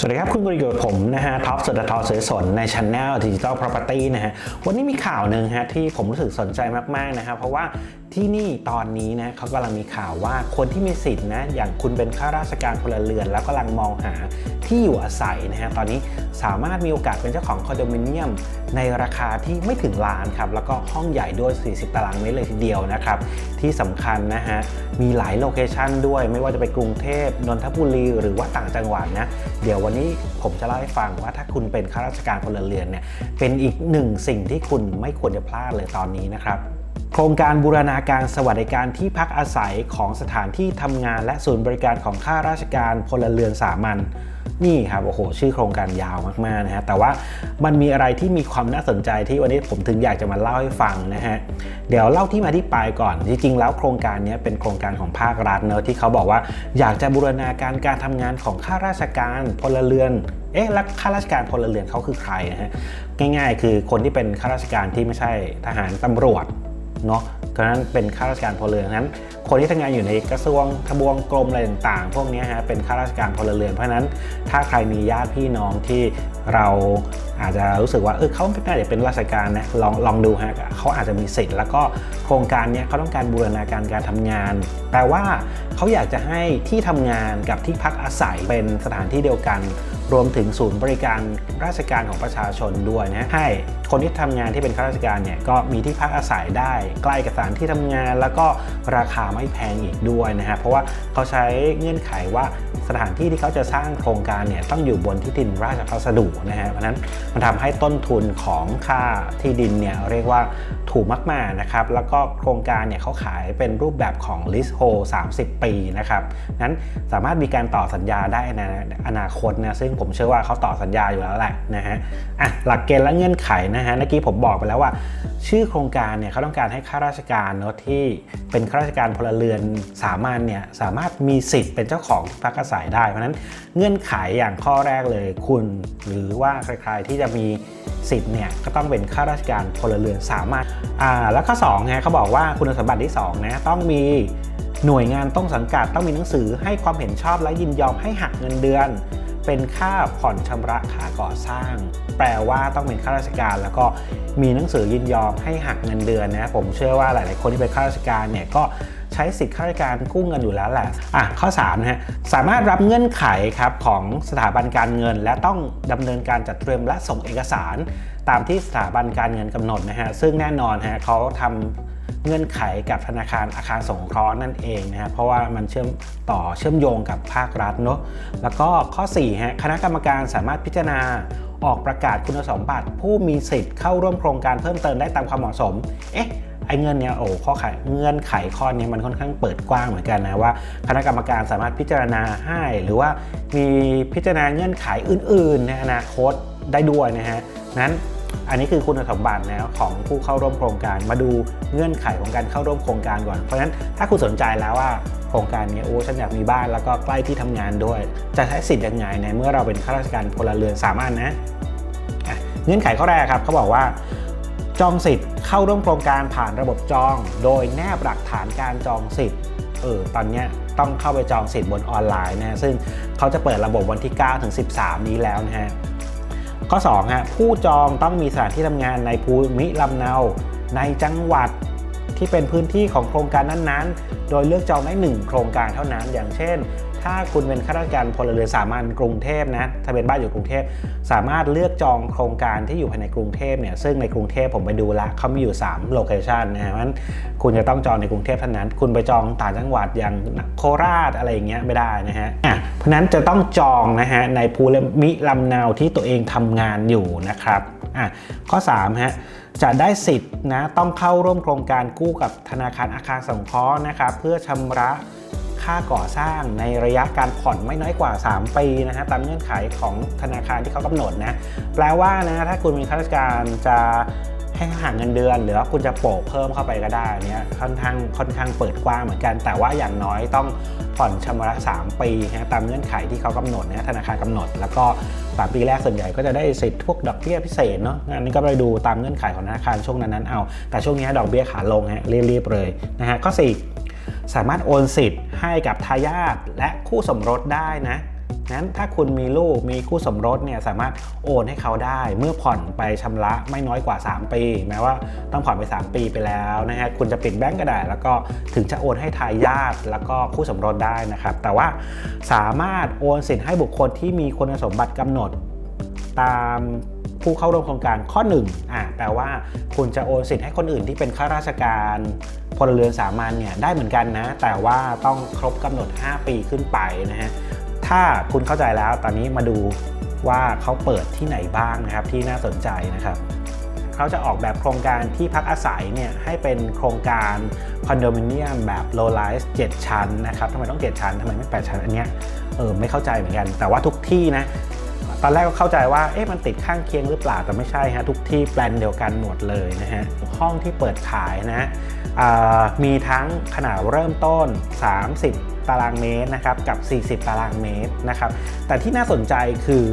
สวัสดีครับ คุณประโยชน์ผมนะฮะท็อปสุดทอสวยสนในช anel Digital Property นะฮะวันนี้มีข่าวหนึ่งฮะที่ผมรู้สึกสนใจมาก ๆ นะครับเพราะว่าที่นี่ตอนนี้นะเขากำลังมีข่าวว่าคนที่มีสิทธิ์นะอย่างคุณเป็นข้าราชการพลเรือน แล้วกำลังมองหาที่อยู่อาศัยนะฮะตอนนี้สามารถมีโอกาสเป็นเจ้าของคอนโดมิเนียม ในราคาที่ไม่ถึงล้านครับแล้วก็ห้องใหญ่ด้วย 40 ตารางเมตรเลยทีเดียวนะครับที่สำคัญนะฮะมีหลายโลเคชันด้วย ไม่ว่าจะเป็นกรุงเทพนนทบุรีหรือว่าต่างจังหวัดนะเดี๋ยววันนี้ผมจะเล่าให้ฟังว่าถ้าคุณเป็นข้าราชการพลเรือนเนี่ยเป็นอีกหนึ่งสิ่งที่คุณไม่ควรจะพลาดเลยตอนนี้นะครับ โครงการบูรณาการสวัสดิการที่พักอาศัยของสถานที่ทำงานและศูนย์บริการของข้าราชการพลเรือนสามัญนี่ครับโอ้โหชื่อโครงการยาวมากๆนะฮะแต่ว่ามันมีอะไรที่มีความน่าสนใจที่วันนี้ผมถึงอยากจะมาเล่าให้ฟังนะฮะเดี๋ยวเล่าที่มาที่ไปก่อนจริงๆแล้วโครงการนี้เป็นโครงการของภาครัฐเนอะที่เขาบอกว่าอยากจะบูรณาการการทำงานของข้าราชการพลเรือนเอ๊ะแล้วข้าราชการพลเรือนเขาคือใครนะฮะง่ายๆ คือคนที่เป็นข้าราชการที่ไม่ใช่ทหารตำรวจ เนาะเพราะฉะนั้นเป็นข้าราชการพลเรือนนั้น คนที่ทำงานอยู่ในกระทรวงทบวงกรมอะไรต่างๆ พวกนี้ฮะเป็นข้าราชการพลเรือน เพราะฉะนั้นถ้าใครมีญาติพี่น้องที่เราอาจจะรู้สึกว่าเออเขาไม่น่าจะเป็นราชการนะลองลองดูฮะเขาอาจจะมีสิทธิ์แล้วก็โครงการเนี้ยเขาต้องการบูรณาการการทำงาน แปลว่าเขาอยากจะให้ที่ทำงานกับที่พักอาศัยเป็นสถานที่เดียวกัน รวมถึงศูนย์บริการราชการของประชาชนด้วยนะให้คนที่ทำงานที่เป็นข้าราชการเนี่ยก็มีที่พักอาศัยได้ใกล้กับสถานที่ทำงาน แล้วก็ราคาไม่แพงอีกด้วยนะฮะเพราะว่าเขาใช้เงื่อนไขว่าสถานที่ที่เขาจะสร้างโครงการเนี่ยต้องอยู่บนที่ดินราชพัสดุนะฮะเพราะฉะนั้นมันทำให้ต้นทุนของค่าที่ดินเนี่ยเรียกว่าถูกมากๆนะครับแล้วก็โครงการเนี่ยเขาขายเป็นรูปแบบของ leasehold 30 ปีนะครับนั้นสามารถมีการต่อสัญญาได้ในอนาคตนะซึ่งผมเชื่อว่าเขาต่อสัญญาอยู่แล้วแหละนะฮะอะหลักเกณฑ์และเงื่อนไขนะฮะเมื่อกี้ผมบอกไปแล้วว่า ชื่อโครงการเนี่ยเขาต้องการให้ข้าราชการเนอะที่เป็นข้าราชการพลเรือนสามัญเนี่ยสามารถมีสิทธิ์เป็นเจ้าของที่พักอาศัยได้ เพราะฉะนั้นเงื่อนไขอย่างข้อแรกเลยคุณ หรือว่าใครๆที่จะมีสิทธิ์เนี่ยก็ต้องเป็นข้าราชการพลเรือนสามารถอ่าแล้วข้อ2นะเขาบอกว่าคุณสมบัติที่2นะต้องมีหน่วยงานต้องสังกัดต้องมีหนังสือให้ความเห็นชอบและยินยอมให้หักเงินเดือน เป็นค่าผ่อนชำระค่าก่อสร้าง แปลว่าต้องเป็นข้าราชการ แล้วก็มีหนังสือยินยอมให้หักเงินเดือนนะผมเชื่อว่าหลาย ๆ คนที่เป็นข้าราชการเนี่ยก็ใช้สิทธิข้าราชการกู้เงินอยู่แล้วแหละอะข้อ3นะฮะสามารถรับเงื่อนไขครับของสถาบันการเงิน และต้องดำเนินการจัดเตรียมและส่งเอกสาร ตามที่สถาบันการเงินกำหนดนะฮะซึ่งแน่นอนฮะเขาทำ เงื่อนไขกับธนาคารอาคารสงเคราะห์นั่นเองนะฮะเพราะว่ามันเชื่อมต่อเชื่อมโยงกับภาครัฐเนาะแล้วก็ข้อ4ฮะคณะกรรมการสามารถพิจารณาออกประกาศคุณสมบัติ ผู้มีสิทธิ์เข้าร่วมโครงการเพิ่มเติมได้ตามความเหมาะสม เอ๊ะไอ้เงินเนี่ยโอ้ข้อไขเงื่อนไขข้อนี้มันค่อนข้างเปิดกว้างเหมือนกันนะว่า คณะกรรมการสามารถพิจารณาให้ หรือว่ามีพิจารณาเงื่อนไขอื่น ๆ ในอนาคตได้ด้วยนะฮะนั้น อันนี้คือคุณสมบัตินะของผู้เข้าร่วมโครงการมาดูเงื่อนไขของการเข้าร่วมโครงการก่อน เพราะฉะนั้นถ้าคุณสนใจแล้วว่าโครงการนี้โอ้ฉันอยากมีบ้านแล้วก็ใกล้ที่ทำงานด้วย จะใช้สิทธิ์ยังไงในเมื่อเราเป็นข้าราชการพลเรือนสามารถนะเงื่อนไขข้อแรกครับเขาบอกว่า จองสิทธิ์เข้าร่วมโครงการผ่านระบบจอง โดยแนบหลักฐานการจองสิทธิ์เออตอนนี้ต้องเข้าไปจองสิทธิ์บนออนไลน์นะซึ่งเขาจะเปิดระบบวันที่ 9 ถึง 13 นี้แล้วนะฮะ ข้อ2ฮะผู้จองต้องมีสถานที่ทำงานในภูมิลำเนา ในจังหวัดที่เป็นพื้นที่ของโครงการนั้นๆ โดยเลือกจองได้ 1 โครงการเท่านั้น อย่างเช่น ถ้าคุณเป็นข้าราชการพลเรือนสามัญกรุงเทพนะถ้าเป็นบ้านอยู่กรุงเทพสามารถเลือกจองโครงการที่อยู่ภายในกรุงเทพเนี่ยซึ่งในกรุงเทพผมไปดูละเขามีอยู่3โลเคชันนะฮะเพราะฉะนั้นคุณจะต้องจองในกรุงเทพเท่านั้น คุณไปจองต่างจังหวัดอย่างโคราชอะไรอย่างเงี้ยไม่ได้นะฮะเพราะฉะนั้นจะต้องจองนะฮะในภูมิลำเนาที่ตัวเองทำงานอยู่นะครับอะข้อ3ฮะจะได้สิทธิ์นะต้องเข้าร่วมโครงการกู้กับธนาคารอาคารสงเคราะห์นะครับเพื่อชำระ ค่าก่อสร้างในระยะการผ่อนไม่น้อยกว่า 3 ปีนะฮะตามเงื่อนไขของธนาคารที่เขากำหนดนะแปลว่านะถ้าคุณมีข้าราชการจะให้หักเงินเดือน หรือว่าคุณจะโปะเพิ่มเข้าไปก็ได้เนี่ยค่อนข้างค่อนข้างเปิดกว้างเหมือนกัน แต่ว่าอย่างน้อยต้องผ่อนชำระ 3 ปีนะตามเงื่อนไขที่เขากำหนดนะธนาคารกำหนด แล้วก็ 3 ปีแรกส่วนใหญ่ก็จะได้สิทธิ์พวกดอกเบี้ยพิเศษเนาะอันนี้ก็ไปดูตามเงื่อนไขของธนาคารช่วงนั้นๆเอา แต่ช่วงนี้ดอกเบี้ยขาลงฮะรีบๆเลยนะฮะข้อ4 สามารถโอนสิทธิ์ให้กับทายาทและคู่สมรสได้นะนั้นถ้าคุณมีลูกมีคู่สมรสเนี่ยสามารถโอนให้เขาได้เมื่อผ่อนไปชำระไม่น้อยกว่า 3 ปี แม้ว่าต้องผ่อนไป 3 ปีไปแล้วนะฮะคุณจะปิดแบงก์ก็ได้ แล้วก็ถึงจะโอนให้ทายาทแล้วก็คู่สมรสได้นะครับ แต่ว่าสามารถโอนสิทธิ์ให้บุคคลที่มีคุณสมบัติกำหนดตาม ผู้เข้าร่วมโครงการข้อ1อะแปลว่าคุณจะโอนสิทธิ์ให้คนอื่นที่เป็นข้าราชการพลเรือนสามัญเนี่ยได้เหมือนกันนะ แต่ว่าต้องครบกำหนด 5 ปีขึ้นไปนะฮะถ้าคุณเข้าใจแล้วตอนนี้มาดูว่าเขาเปิดที่ไหนบ้างนะครับที่น่าสนใจนะครับเขาจะออกแบบโครงการที่พักอาศัยเนี่ยให้เป็นโครงการคอนโดมิเนียมแบบ low rise 7ชั้นนะครับทำไมต้อง 7 ชั้นทำไมไม่ 8 ชั้นอันเนี้ยเออไม่เข้าใจเหมือนกัน แต่ว่าทุกที่นะ ตอนแรกก็เข้าใจว่าเอ๊ะมันติดข้างเคียงหรือเปล่าแต่ไม่ใช่ฮะทุกที่แปลนเดียวกันหมดเลยนะฮะห้องที่เปิดขายนะมีทั้งขนาดเริ่มต้น 30 ตารางเมตรนะครับกับ 40 ตารางเมตรนะครับแต่ที่น่าสนใจคือ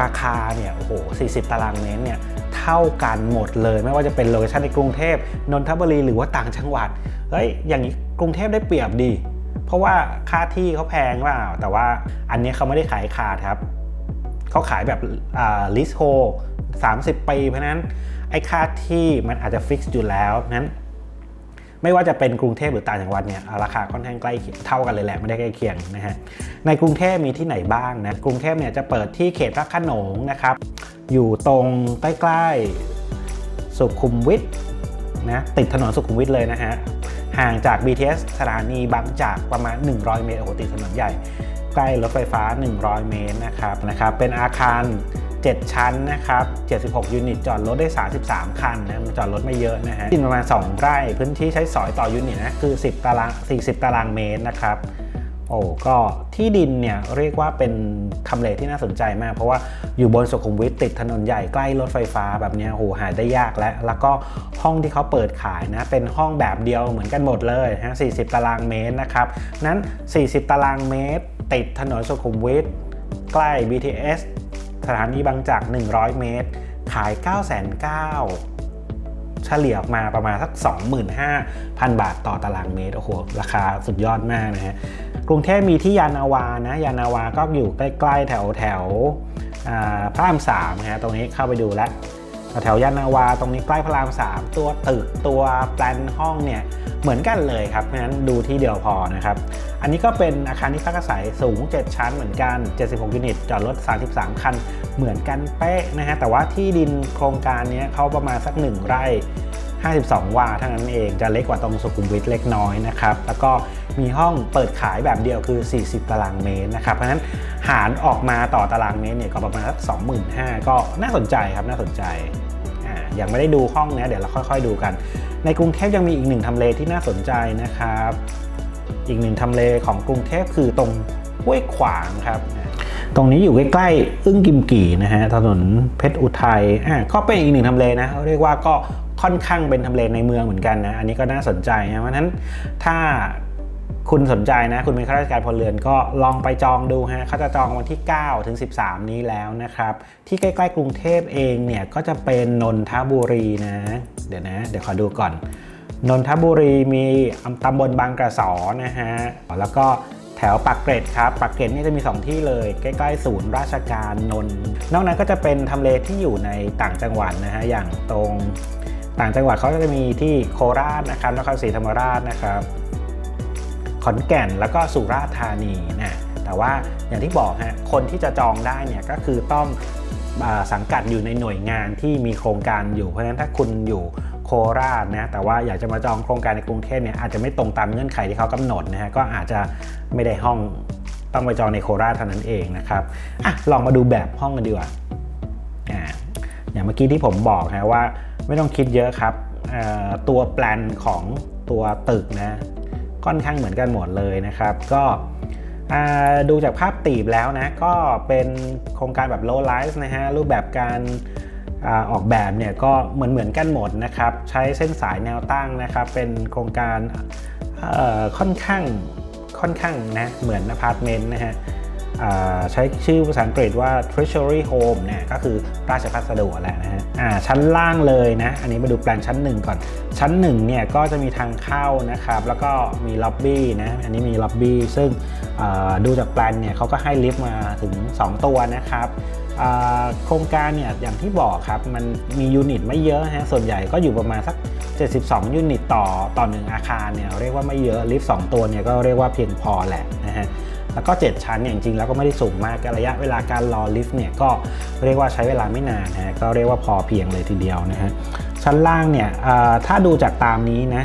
ราคาเนี่ยโอ้โห 40 ตารางเมตรเนี่ยเท่ากันหมดเลย ไม่ว่าจะเป็นโลเคชั่นในกรุงเทพนนทบุรีหรือว่าต่างจังหวัดเฮ้ยอย่างนี้กรุงเทพได้เปรียบดี เพราะว่าค่าที่เขาแพงเปล่าแต่ว่าอันนี้เขาไม่ได้ขายขาดครับ เขาขายแบบลิสโฮ30 ปี เพราะนั้นไอ้ค่าที่มันอาจจะฟิกซ์อยู่แล้วนั้น ไม่ว่าจะเป็นกรุงเทพหรือต่างจังหวัดเนี่ยราคาค่อนข้างใกล้เท่ากันเลยแหละไม่ได้ใกล้เคียงนะฮะในกรุงเทพมีที่ไหนบ้างนะกรุงเทพเนี่ยจะเปิดที่เขตพระโขนงนะครับ อยู่ตรงใกล้ๆสุขุมวิทนะติดถนนสุขุมวิทเลยนะฮะห่างจาก BTS สถานีบางจากประมาณ 100 เมตรโอ้โหติดถนนใหญ่ ใกล้รถไฟฟ้า 100 เมตรนะครับนะครับเป็นอาคาร 7 ชั้นนะครับ 76 ยูนิต จอดรถได้ 33 คันนะจอดรถไม่เยอะนะฮะที่ประมาณ 2 ไร่พื้นที่ใช้สอยต่อยูนิตนะคือ 10 ตาราง 40 ตารางเมตรนะครับโอ้ก็ที่ดินเนี่ยเรียกว่าเป็นทำเลที่น่าสนใจมาก เพราะว่าอยู่บนสุขุมวิทติดถนนใหญ่ใกล้รถไฟฟ้าแบบนี้โหหาได้ยากแล้ว แล้วก็ห้องที่เขาเปิดขายนะ เป็นห้องแบบเดียวเหมือนกันหมดเลยฮะ40 ตารางเมตรนะครับ นั้น 40 ตารางเมตร ติดถนนสุขุมวิทใกล้ BTS สถานีบางจาก 100 เมตร ขาย 9 9 0 0 เฉลี่ยออกมาประมาณสัก 25,000 บาทต่อตารางเมตร โอ้โห ราคาสุดยอดมากนะฮะ กรุงเทพมีที่ยานาวานะ ยานาวาก็อยู่ใกล้ๆ แถวแถวพระรามสามนะฮะ ตรงนี้เข้าไปดูแล้ว แถวยานาวาตรงนี้ใกล้พระรามสามตัวตึกตัวแปลนห้องเนี่ย เหมือนกันเลยครับเพราะฉะนั้นดูที่เดียวพอนะครับ อันนี้ก็เป็นอาคารที่พักอาศัยสูง 7 ชั้นเหมือนกัน 76 ยูนิต จอดรถ 33 คัน เหมือนกันเป๊ะนะฮะ แต่ว่าที่ดินโครงการนี้เขาประมาณสัก 1 ไร่ 52 วาเท่านั้นเอง จะเล็กกว่าตรงสุขุมวิทเล็กน้อยนะครับ แล้วก็มีห้องเปิดขายแบบเดียวคือ 40 ตารางเมตรนะครับ เพราะฉะนั้นหารออกมาต่อตารางเมตรเนี่ยก็ประมาณสัก 25,000ก็น่าสนใจครับ น่าสนใจยังไม่ได้ดูห้องนะเดี๋ยวเราค่อย ๆ ดูกัน ในกรุงเทพยังมีอีกหนึ่งทำเลที่น่าสนใจนะครับ อีกหนึ่งทำเลของกรุงเทพคือตรงห้วยขวางครับ ตรงนี้อยู่ใกล้ๆ อึ้งกิมกี่นะฮะถนนเพชรอุทัยอ่าก็เป็นอีกหนึ่งทำเลนะเรียกว่าก็ค่อนข้างเป็นทำเลในเมืองเหมือนกันนะ อันนี้ก็น่าสนใจนะเพราะฉะนั้นถ้า คุณสนใจนะ คุณเป็นข้าราชการพลเรือนก็ลองไปจองดูฮะเขาจะจองวันที่ 9 ถึง 13 นี้แล้วนะครับ ที่ใกล้ๆกรุงเทพเองเนี่ยก็จะเป็นนนทบุรีนะ เดี๋ยวนะ เดี๋ยวขอดูก่อน นนทบุรีมีตำบลบางกระสอนะฮะแล้วก็แถวปากเกร็ดครับปากเกร็ดนี่จะมี 2 ที่เลย ใกล้ๆศูนย์ราชการนนทนอกนั้นก็จะเป็นทำเลที่อยู่ในต่างจังหวัดนะฮะอย่างตรงต่างจังหวัดเขาก็จะมีที่โคราชนะครับนครศรีธรรมราชนะครับ ขอนแก่นแล้วก็สุราษฎร์ธานีนะแต่ว่าอย่างที่บอกฮะคนที่จะจองได้เนี่ยก็คือต้องสังกัดอยู่ในหน่วยงานที่มีโครงการอยู่เพราะฉะนั้นถ้าคุณอยู่โคราชนะแต่ว่าอยากจะมาจองโครงการในกรุงเทพเนี่ยอาจจะไม่ตรงตามเงื่อนไขที่เขากำหนดนะฮะก็อาจจะไม่ได้ห้องต้องไปจองในโคราชเท่านั้นเองนะครับอะลองมาดูแบบห้องกันดีกว่าอ่าอย่างเมื่อกี้ที่ผมบอกฮะว่าไม่ต้องคิดเยอะครับตัวแปลนของตัวตึกนะ ค่อนข้างเหมือนกันหมดเลยนะครับ ก็ดูจากภาพตีบแล้วนะก็เป็นโครงการแบบ low rise นะฮะรูปแบบการอาออกแบบเนี่ยก็เหมือนเหมือนกันหมดนะครับใช้เส้นสายแนวตั้งนะครับ เป็นโครงการค่อนข้างค่อนข้างนะเหมือนอพาร์ตเมนต์นะฮะ ใช้ชื่อภาษาอังกฤษว่า treasury home เนี่ยก็คือราชพัสดุแหละนะฮะชั้นล่างเลยนะ อันนี้มาดูแปลนชั้น 1 ก่อน ชั้น1เนี่ยก็จะมีทางเข้านะครับ แล้วก็มีล็อบบี้นะ อันนี้มีล็อบบี้ซึ่งอ่อดูจากแปลนเนี่ยเขาก็ให้ลิฟต์มาถึง 2 ตัวนะครับโครงการเนี่ยอย่างที่บอกครับ มันมียูนิตไม่เยอะฮะส่วนใหญ่ก็อยู่ประมาณสัก 72 ยูนิตต่อต่อหนึ่งอาคารเนี่ยเรียกว่าไม่เยอะลิฟต์2ตัวเนี่ยก็เรียกว่าเพียงพอแหละนะฮะ แล้วก็ 7 ชั้นเนี่ยจริงๆแล้วก็ไม่ได้สูงมากระยะเวลาการรอลิฟต์เนี่ยก็เรียกว่าใช้เวลาไม่นานนะฮะก็เรียกว่าพอเพียงเลยทีเดียวนะฮะชั้นล่างเนี่ยถ้าดูจากตามนี้นะ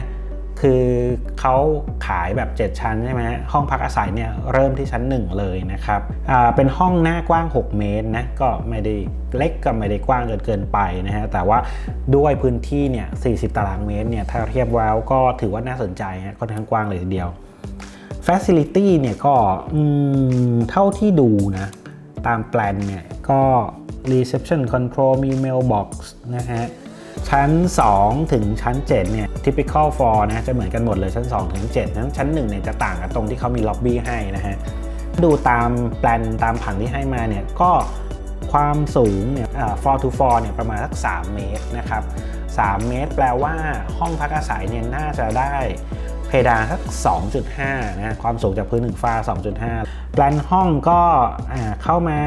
คือเขาขายแบบ 7 ชั้นใช่ไหมห้องพักอาศัยเนี่ยเริ่มที่ชั้น 1 เลยนะครับเป็นห้องหน้ากว้าง 6 เมตรนะก็ไม่ได้เล็กก็ไม่ได้กว้างจนเกินไปนะฮะแต่ว่าด้วยพื้นที่เนี่ย40 ตารางเมตรเนี่ยถ้าเทียบแล้วก็ถือว่าน่าสนใจฮะค่อนข้างกว้างเลยทีเดียว Facility เนี่ยก็เท่าที่ดูนะ ตามแปลนเนี่ยก็ reception control มี mailbox นะฮะ ชั้น 2 ถึงชั้น 7 เนี่ย typical for นะ จะเหมือนกันหมดเลยชั้น 2 ถึง7นั้นชั้น 1 เนี่ยจะต่างกันตรงที่เขามีล็อบบี้ให้นะฮะ ดูตามแปลนตามผังที่ให้มาเนี่ย ก็ความสูงเนี่ยอ่า floor to floor เนี่ยประมาณสัก 3 เมตรนะครับ 3 เมตรแปลว่าห้องพักอาศัยเนี่ยน่าจะได้ เพดานสัก 2.5 นะความสูงจากพื้นถึงฟ้า 2.5แปลนห้องก็เข้ามา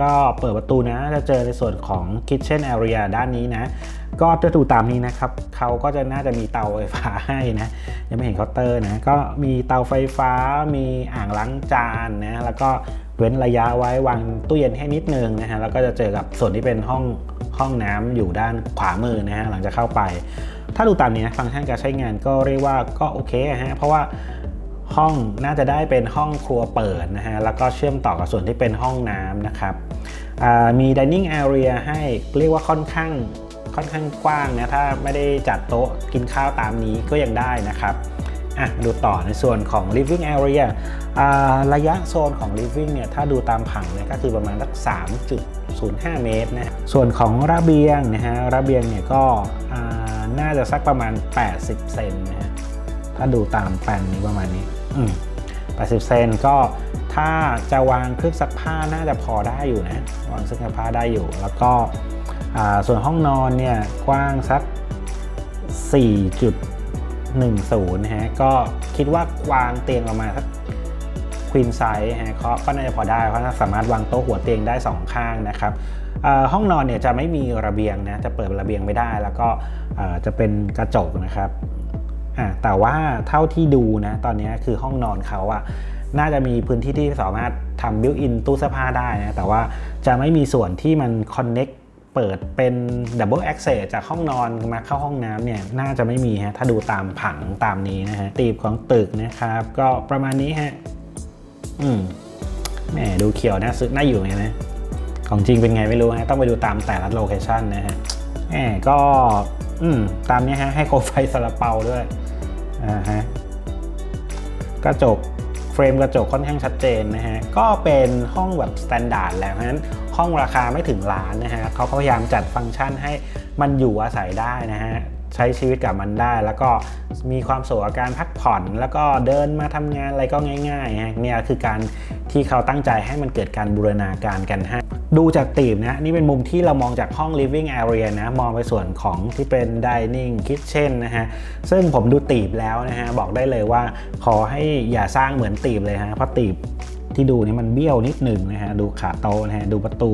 ก็เปิดประตูนะ จะเจอในส่วนของ kitchen area ด้านนี้นะ ก็จะดูตามนี้นะครับ เขาก็จะน่าจะมีเตาไฟฟ้าให้นะ ยังไม่เห็นเคาน์เตอร์นะ ก็มีเตาไฟฟ้ามีอ่างล้างจานนะ แล้วก็เว้นระยะไว้วางตู้เย็นให้นิดนึงนะฮะแล้วก็จะเจอกับส่วนที่เป็นห้องห้องน้ำอยู่ด้านขวามือนะฮะหลังจากเข้าไป ถ้าดูตามนี้นะฟังก์ชันการใช้งานก็เรียกว่าก็โอเคฮะเพราะว่าห้องน่าจะได้เป็นห้องครัวเปิดนะฮะแล้วก็เชื่อมต่อกับส่วนที่เป็นห้องน้ำนะครับมี dining area ให้เรียกว่าค่อนข้างค่อนข้างกว้างนะถ้าไม่ได้จัดโต๊ะกินข้าวตามนี้ก็ยังได้นะครับอะดูต่อในส่วนของ living area อ่าระยะโซนของ living เนี่ยถ้าดูตามผังเนี่ยก็คือประมาณสัก 3.05 เมตรนะส่วนของระเบียงนะฮะระเบียงเนี่ยก็อ่า น่าจะสักประมาณ 80 เซนนะฮะถ้าดูตามแปลนนี้ประมาณนี้อืม80 เซนก็ถ้าจะวางเครื่องซักผ้าน่าจะพอได้อยู่นะวางเครื่องซักผ้าได้อยู่ แล้วก็ส่วนห้องนอนเนี่ยกว้างสัก 4.10นะฮะก็คิดว่าวางเตียงประมาณสักควีนไซส์ฮะก็น่าจะพอได้เพราะน่าสามารถวางโต๊ะหัวเตียงได้ 2 ข้างนะครับห้องนอนเนี่ยจะไม่มีระเบียงนะจะเปิดระเบียงไม่ได้ แล้วก็ จะเป็นกระจกนะครับแต่ว่าเท่าที่ดูนะตอนนี้คือห้องนอนเขาอะน่าจะมีพื้นที่ที่สามารถทำบิวอินตู้เสื้อผ้าได้นะแต่ว่าจะไม่มีส่วนที่มันคอนเน็กเปิดเป็นดับเบิลแอคเซสจากห้องนอนมาเข้าห้องน้ำเนี่ยน่าจะไม่มีฮะถ้าดูตามผังตามนี้นะฮะตีบของตึกนะครับ ก็ประมาณนี้ฮะอืมแหมดูเขียวนะซื้อน่าอยู่ไงนะ ของจริงเป็นไงไม่รู้ฮะต้องไปดูตามแต่ละโลเคชันนะฮะแหมก็ อืมตามนี้ฮะให้โคมไฟซาลาเปาด้วยอ่าฮะกระจกเฟรมกระจกค่อนข้างชัดเจนนะฮะ ก็เป็นห้องแบบสแตนดาร์ดแล้วเพราะฉะนั้นห้องราคาไม่ถึงล้านนะฮะเขาพยายามจัดฟังก์ชันให้มันอยู่อาศัยได้นะฮะ ใช้ชีวิตกับมันได้ แล้วก็มีความสุขกับการพักผ่อน แล้วก็เดินมาทำงานอะไรก็ง่ายๆฮะเนี่ยคือการที่เขาตั้งใจให้มันเกิดการบูรณาการกันให้ดูจากตีมนะนี่เป็นมุมที่เรามองจากห้อง living area นะมองไปส่วนของที่เป็น dining kitchen นะฮะซึ่งผมดูตีบแล้วนะฮะบอกได้เลยว่าขอให้อย่าสร้างเหมือนตีบเลยฮะเพราะตีบ ที่ดูนี่มันเบี้ยวนิดหนึ่งนะฮะดูขาโตนะฮะดูประตู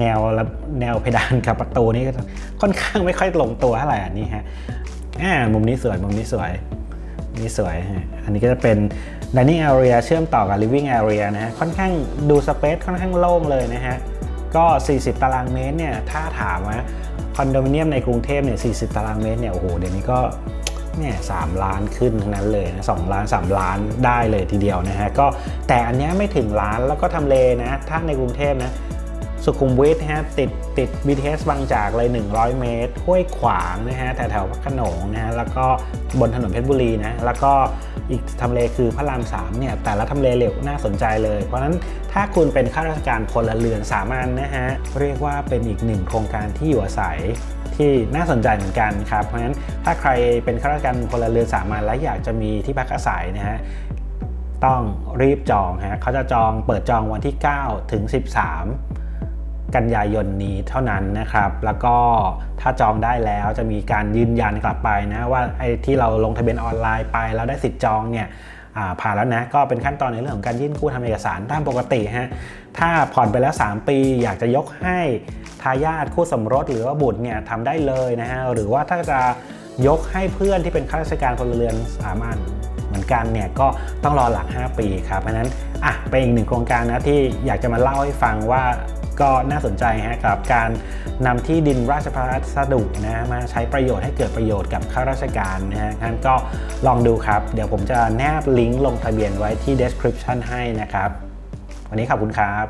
แนวและแนวเพดานกับประตูนี่ก็ค่อนข้างไม่ค่อยลงตัวเท่าไหร่อันนี้ฮะอ่ามุมนี้สวยมุมนี้สวยนี่สวยฮะอันนี้ก็จะเป็น dining area เชื่อมต่อกับ living area นะฮะค่อนข้างดูสเปซค่อนข้างโล่งเลยนะฮะก็ 40 ตารางเมตรเนี่ยถ้าถามว่าคอนโดมิเนียมในกรุงเทพเนี่ย 40 ตารางเมตรเนี่ยโอ้โหเดี๋ยวนี้ก็ เนี่ยสามล้านขึ้นทั้งนั้นเลยนะสองล้าน 3 ล้านได้เลยทีเดียวนะฮะก็แต่อันเนี้ยไม่ถึงล้านแล้วก็ทำเลนะถ้าในกรุงเทพนะ สุขุมวิทนะฮะติดติด BTS บางจากเลย 100 เมตร ห้วยขวางนะฮะแถวแถวๆพระขนงนะฮะแล้วก็บนถนนเพชรบุรีนะแล้วก็อีกทำเลคือพระราม3เนี่ยแต่ละทำเลเหลวน่าสนใจเลย เพราะฉะนั้นถ้าคุณเป็นข้าราชการพลเรือนสามัญนะฮะเรียกว่าเป็นอีกหนึ่งโครงการที่อยู่อาศัยที่น่าสนใจเหมือนกันครับ เพราะฉะนั้นถ้าใครเป็นข้าราชการพลเรือนสามัญและอยากจะมีที่พักอาศัยนะฮะต้องรีบจองฮะเขาจะจองเปิดจองวันที่ 9 ถึง 13 กันยายนนี้เท่านั้นนะครับ แล้วก็ถ้าจองได้แล้วจะมีการยืนยันกลับไปนะว่าไอ้ที่เราลงทะเบียนออนไลน์ไปแล้วได้สิทธิ์จองเนี่ยผ่านแล้วนะก็เป็นขั้นตอนในเรื่องของการยื่นกู้ทำเอกสารตามปกติฮะถ้าผ่อนไปแล้ว 3 ปีอยากจะยกให้ทายาทคู่สมรสหรือว่าบุตรเนี่ยทำได้เลยนะฮะหรือว่าถ้าจะยกให้เพื่อนที่เป็นข้าราชการพลเรือนสามัญเหมือนกันเนี่ยก็ต้องรอหลัก 5 ปีครับเพราะฉะนั้นอะเป็นอีกหนึ่งโครงการนะที่อยากจะมาเล่าให้ฟังว่า ก็น่าสนใจฮะกับการนำที่ดินราชพัสดุนะมาใช้ประโยชน์ให้เกิดประโยชน์กับข้าราชการนะฮะท่านก็ลองดูครับ เดี๋ยวผมจะแนบลิงก์ลงทะเบียนไว้ที่ description ให้นะครับ วันนี้ขอบคุณครับ